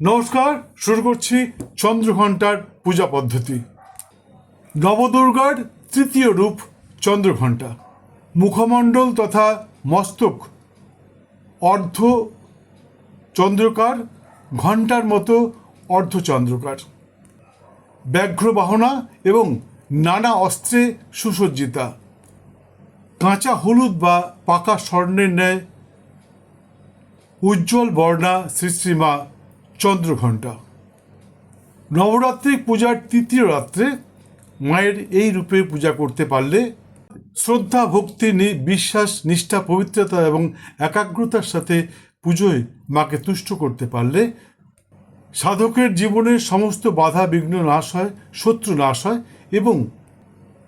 নমস্কার, শুরু করছি চন্দ্রঘণ্টার পূজা পদ্ধতি। নবদুর্গার তৃতীয় রূপ চন্দ্রঘণ্টা। মুখমণ্ডল তথা মস্তক অর্ধ চন্দ্রকার, ঘণ্টার মতো অর্ধচন্দ্রকার ব্যাঘ্র বাহনা এবং নানা অস্ত্রে সুসজ্জিতা। কাঁচা হলুদ বা পাকা স্বর্ণের ন্যায় উজ্জ্বল বর্ণা শ্রী শ্রীমা চন্দ্রঘণ্টা নবরাত্রি পূজার তৃতীয় রাত্রে মায়ের এই রূপে পূজা করতে পারলে শ্রদ্ধা, ভক্তি বিশ্বাস, নিষ্ঠা, পবিত্রতা এবং একাগ্রতার সাথে পুজোয় মাকে তুষ্ট করতে পারলে সাধকের জীবনের সমস্ত বাধা, বিঘ্ন নাশ হয়, শত্রু নাশ হয় এবং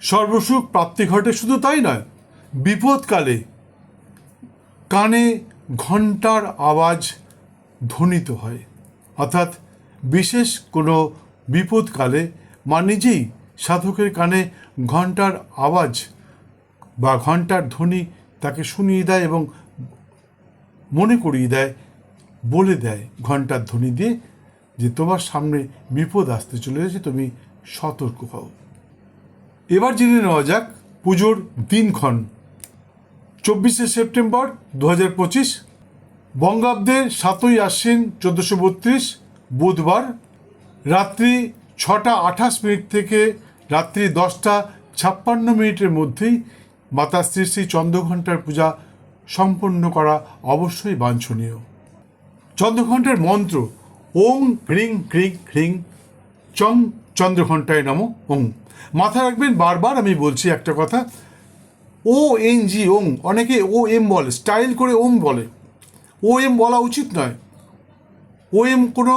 সর্বসুখ প্রাপ্তি ঘটে। শুধু তাই নয়, বিপদকালে কানে ঘণ্টার আওয়াজ ধ্বনিত হয়। অর্থাৎ বিশেষ কোনো বিপদকালে মা নিজেই সাধকের কানে ঘণ্টার আওয়াজ বা ঘণ্টার ধ্বনি তাকে শুনিয়ে দেয় এবং মনে করিয়ে দেয়, বলে দেয় ঘণ্টার ধ্বনি দিয়ে যে তোমার সামনে বিপদ আসতে চলে চলেছে তুমি সতর্ক হও। এবার জেনে নেওয়া যাক পুজোর দিনক্ষণ। চব্বিশে সেপ্টেম্বর দু হাজার পঁচিশ বঙ্গাব্দের সাতই আশ্বিন চোদ্দোশো বত্রিশ, বুধবার রাত্রি ছটা আঠাশ মিনিট থেকে রাত্রি দশটা ছাপ্পান্ন মিনিটের মধ্যেই মাতা শ্রী শ্রী চন্দ্রঘণ্টার পূজা সম্পন্ন করা অবশ্যই বাঞ্ছনীয়। চন্দ্রঘণ্টার মন্ত্র, ওং হ্রিং হ্রিং হ্রিং চং চন্দ্রঘণ্টায় নম ওং। মাথায় রাখবেন, বারবার আমি বলছি একটা কথা, ও এন জি ওং, অনেকে ও এম বলে, স্টাইল করে ওম বলে। ও এম বলা উচিত নয়। ও এম কোনো,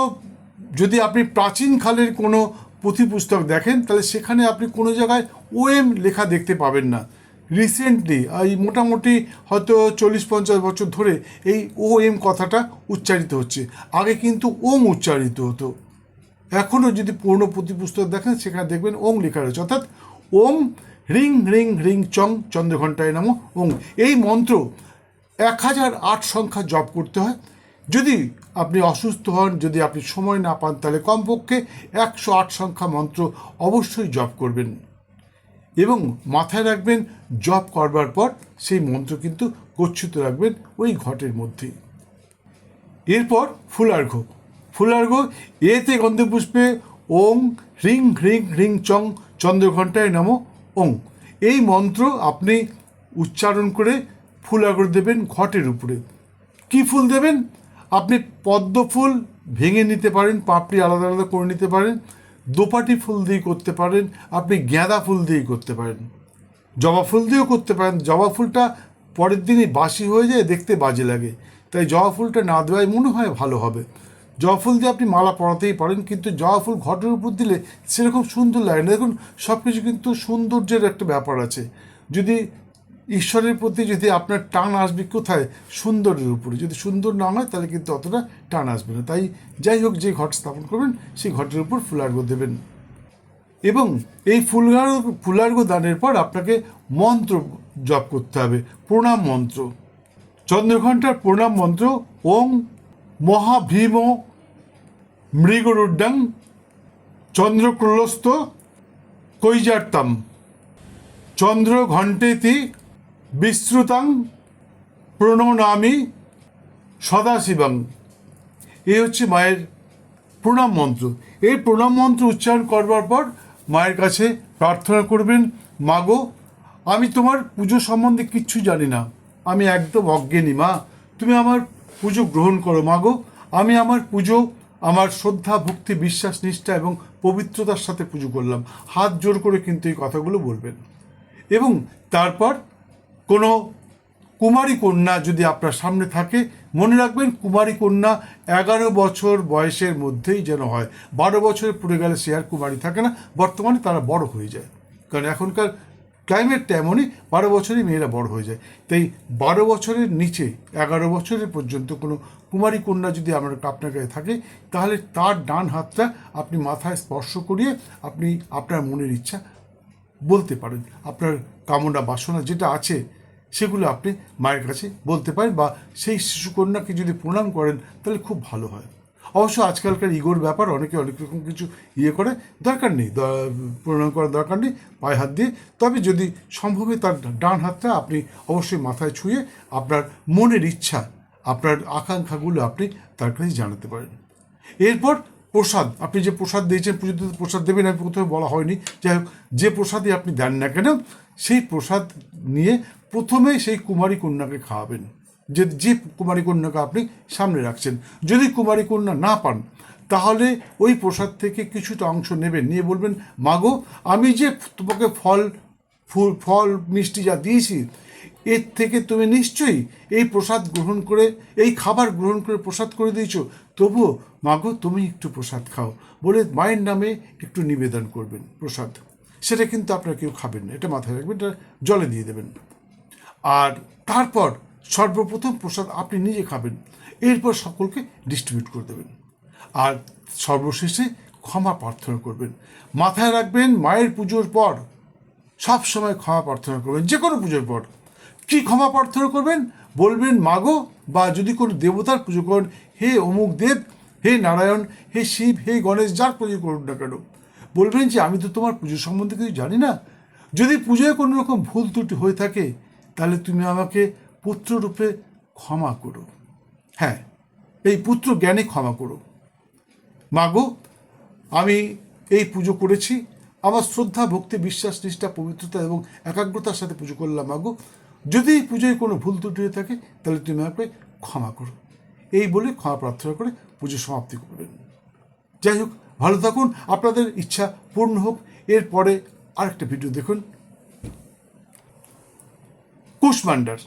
যদি আপনি প্রাচীন কালের কোনো পুঁথি পুস্তক দেখেন, তাহলে সেখানে আপনি কোনো জায়গায় ও এম লেখা দেখতে পাবেন না। রিসেন্টলি এই মোটামুটি হয়তো চল্লিশ পঞ্চাশ বছর ধরে এই ও এম কথাটা উচ্চারিত হচ্ছে। আগে কিন্তু ওম উচ্চারিত হতো। এখনও যদি পুরনো পুঁথি পুস্তক দেখেন, সেখানে দেখবেন ওম লেখা রয়েছে। অর্থাৎ ওম, হ্রিং হ্রিং হ্রিং চং চন্দ্রঘণ্টায় নামো ওম এই মন্ত্র এক হাজার আট সংখ্যা জপ করতে হয়। যদি আপনি অসুস্থ হন, যদি আপনি সময় না পান, তাহলে কমপক্ষে একশো আট সংখ্যা মন্ত্র অবশ্যই জপ করবেন। এবং মাথায় রাখবেন, জপ করবার পর সেই মন্ত্র কিন্তু গচ্ছিত রাখবেন ওই ঘটের মধ্যেই এরপর ফুলার্ঘ। ফুলার্ঘ, এতে গন্ধপুষ্পে ওং হ্রিং হ্রিং হ্রিং চং চন্দ্রঘণ্টায় নম ওং। এই মন্ত্র আপনি উচ্চারণ করে ফুলার্ঘ দেবেন ঘটের উপরে। কি ফুল দেবেন? আপনি পদ্ম ফুল ভেঙে নিতে পারেন, পাপড়ি আলাদা আলাদা করে নিতে পারেন, দোপাটি ফুল দিয়ে করতে পারেন, আপনি গাঁদা ফুল দিয়ে করতে পারেন। জবা ফুল দিয়েও করতে পারেন। জবা ফুলটা পরের দিনই বাসি হয়ে যায়, দেখতে বাজে লাগে। তাই জবা ফুলটা না দেওয়াই মনে হয় ভালো হবে। জবা ফুল দিয়ে আপনি মালা পরাতেই পারেন, কিন্তু জবা ফুল ঘটের উপর দিলে সেরকম সুন্দর লাগে না। দেখুন সব কিছু কিন্তু সৌন্দর্যের একটা ব্যাপার আছে। যদি ঈশ্বরের প্রতি যদি আপনার টান আসবে কোথায়? সুন্দরের উপরে। যদি সুন্দর না হয়, তাহলে কিন্তু অতটা টান আসবে না। তাই যাই হোক, যে ঘট স্থাপন করবেন, সেই ঘটের উপর ফুলার্ঘ দেবেন। এবং এই ফুলগার্ঘ ফুলার্ঘ দানের পর আপনাকে মন্ত্র জপ করতে হবে। প্রণাম মন্ত্র। চন্দ্রঘণ্টার প্রণাম মন্ত্র ওং মহাভীম মৃগরুড্ডাং চন্দ্রক্রলস্থ কৈজার্তাম। চন্দ্র ঘণ্টেতি বিশ্রুতাং প্রণনামি সদাশিবাং এই হচ্ছে মায়ের প্রণাম মন্ত্র। এই প্রণাম মন্ত্র উচ্চারণ করবার পর মায়ের কাছে প্রার্থনা করবেন মাগো আমি তোমার পুজো সম্বন্ধে কিচ্ছু জানি না। আমি একদম অজ্ঞানী, মা। তুমি আমার পুজো গ্রহণ করো মাগো আমি আমার পুজো, আমার শ্রদ্ধা, ভক্তি, বিশ্বাস, নিষ্ঠা এবং পবিত্রতার সাথে পুজো করলাম। হাত জোর করে কিন্তু এই কথাগুলো বলবেন। এবং তারপর কোনো কুমারী কন্যা যদি আপনার সামনে থাকে, মনে রাখবেন কুমারী কন্যা এগারো বছর বয়সের মধ্যেই যেন হয়। বারো বছরের পুরে গেলে সে আর কুমারী থাকে না। বর্তমানে তারা বড় হয়ে যায়। কারণ এখনকার ক্লাইমেটটা এমনই, বারো বছরই মেয়েরা বড় হয়ে যায়। তাই বারো বছরের নিচে, এগারো বছরের পর্যন্ত কোনো কুমারী কন্যা যদি আমার আপনার কাছে থাকে, তাহলে তার ডান হাতটা আপনি মাথায় স্পর্শ করিয়ে আপনি আপনার মনের ইচ্ছা বলতে পারেন। আপনার কামনা বাসনা যেটা আছে, সেগুলো আপনি মায়ের কাছে বলতে পারেন বা সেই শিশুকন্যাকে যদি প্রণাম করেন, তাহলে খুব ভালো হয়। অবশ্য আজকালকার ইগোর ব্যাপার, অনেকে অনেক রকম কিছু ইয়ে করে, দরকার নেই। প্রণাম করার দরকার নেই, পায়ে হাত দিয়ে। তবে যদি সম্ভব তার ডান হাতটা আপনি অবশ্যই মাথায় ছুঁয়ে আপনার মনের ইচ্ছা, আপনার আকাঙ্ক্ষাগুলো আপনি তার কাছে জানাতে পারেন। এরপর প্রসাদ। আপনি যে প্রসাদ দিয়েছেন পুজোতে প্রসাদ দেবেন, আমি প্রথমে বলা হয়নি। যাই হোক, যে প্রসাদই আপনি দেন না কেন, সেই প্রসাদ নিয়ে প্রথমে সেই কুমারী কন্যাকে খাওয়াবেন। যে যে কুমারী কন্যাকে আপনি সামনে রাখছেন। যদি কুমারী কন্যা না পান, তাহলে ওই প্রসাদ থেকে কিছুটা অংশ নেবেন। নিয়ে বলবেন, মাগো, আমি যে তোমাকে ফল ফুল, ফল, মিষ্টি যা দিয়েছি, এর থেকে তুমি নিশ্চয়ই এই প্রসাদ গ্রহণ করে, এই খাবার গ্রহণ করে প্রসাদ করে দিয়েছ। তবুও, মাগো, তুমি একটু প্রসাদ খাও বলে মায়ের নামে একটু নিবেদন করবেন প্রসাদ। সেটা কিন্তু আপনারা কেউ খাবেন না, এটা মাথায় রাখবেন, এটা জলে দিয়ে দেবেন। আর তারপর সর্বপ্রথম প্রসাদ আপনি নিজে খাবেন, এরপর সকলকে ডিস্ট্রিবিউট করে দেবেন। আর সর্বশেষে ক্ষমা প্রার্থনা করবেন। মাথায় রাখবেন, মায়ের পুজোর পর সব সময় ক্ষমা প্রার্থনা করবেন, যে কোনো পুজোর পর। কি ক্ষমা প্রার্থনা করবেন? বলবেন, মাগো, বা যদি কোনো দেবতার পুজো করেন, হে অমুক দেব, হে নারায়ণ, হে শিব, হে গণেশ, যার পুজো করুন না কেন? বলবেন যে, আমি তো তোমার পুজো সম্বন্ধে কিছু জানি না। যদি পুজোয় কোনো রকম ভুল ত্রুটি হয়ে থাকে, তাহলে তুমি আমাকে পুত্ররূপে ক্ষমা করো। হ্যাঁ এই পুত্র জ্ঞানে ক্ষমা করো। মাগো, আমি এই পুজো করেছি আমার শ্রদ্ধা, ভক্তি, বিশ্বাস, নিষ্ঠা, পবিত্রতা এবং একাগ্রতার সাথে পুজো করলাম। মাগো যদি এই পুজোয় কোনো ভুল ত্রুটি হয়ে থাকে, তাহলে তুমি আমাকে ক্ষমা করো। এই বলে ক্ষমা প্রার্থনা করে পুজো সমাপ্তি করবেন। যাই হোক, ভালো থাকুন। আপনাদের ইচ্ছা পূর্ণ হোক। এরপরে আরেকটা ভিডিও দেখুন। কুশমান্ডার